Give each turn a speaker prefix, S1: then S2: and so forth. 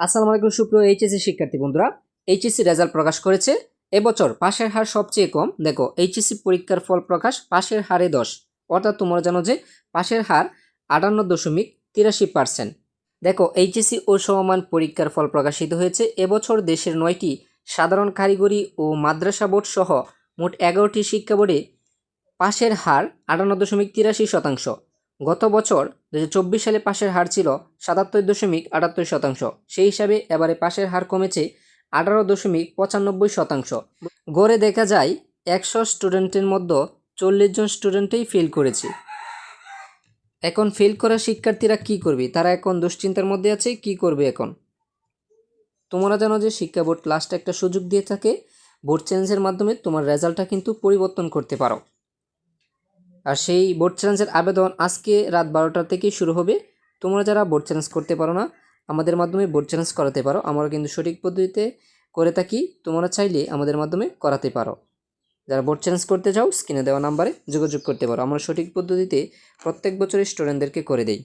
S1: আসসালামু আলাইকুম সুপ্রিয় এইচএসসি শিক্ষার্থী বন্ধুরা, এইচএসসি রেজাল্ট প্রকাশ করেছে। এবছর পাশের হার সবচেয়ে কম। দেখো, এইচএসসি পরীক্ষার ফল প্রকাশ পাশের হারে দশ। অর্থাৎ তোমরা জানো যে পাশের হার আটান্ন দশমিক তিরাশি পার্সেন্ট। দেখো, এইচএসসি ও সমমান পরীক্ষার ফল প্রকাশিত হয়েছে। এবছর দেশের নয়টি সাধারণ কারিগরি ও মাদ্রাসা বোর্ড সহ মোট এগারোটি শিক্ষা বোর্ডে পাশের হার আটান্ন দশমিক তিরাশি শতাংশ। গত বছর দু সালে পাশের হার ছিল সাতাত্তর দশমিক আটাত্তর শতাংশ। সেই হিসাবে এবারে পাশের হার কমেছে আঠারো দশমিক পঁচানব্বই শতাংশ। গড়ে দেখা যায় একশো স্টুডেন্টের মধ্যে চল্লিশ জন স্টুডেন্টেই ফেল করেছে। এখন ফেল করা শিক্ষার্থীরা কি করবে? তারা এখন দুশ্চিন্তার মধ্যে আছে, কি করবে এখন? তোমরা জানো যে শিক্ষা বোর্ড লাস্ট একটা সুযোগ দিয়ে থাকে, বোর্ড চেঞ্জের মাধ্যমে তোমার রেজাল্টটা কিন্তু পরিবর্তন করতে পারো। আর সেই বোর্ড চ্যালেঞ্জের আবেদন আজকে রাত বারোটা থেকে শুরু হবে। তোমরা যারা বোর্ড চ্যালেঞ্জ করতে পারো না, আমাদের মাধ্যমে বোর্ড চ্যালেঞ্জ করাতে পারো। আমরা কিন্তু সঠিক পদ্ধতিতে করে থাকি, তোমরা চাইলে আমাদের মাধ্যমে করাতে পারো। যারা বোর্ড চ্যালেঞ্জ করতে চাও স্ক্রিনে দেওয়া নাম্বারে যোগাযোগ করতে পারো। আমরা সঠিক পদ্ধতিতে প্রত্যেক বছরের স্টুডেন্টদেরকে করে দেই।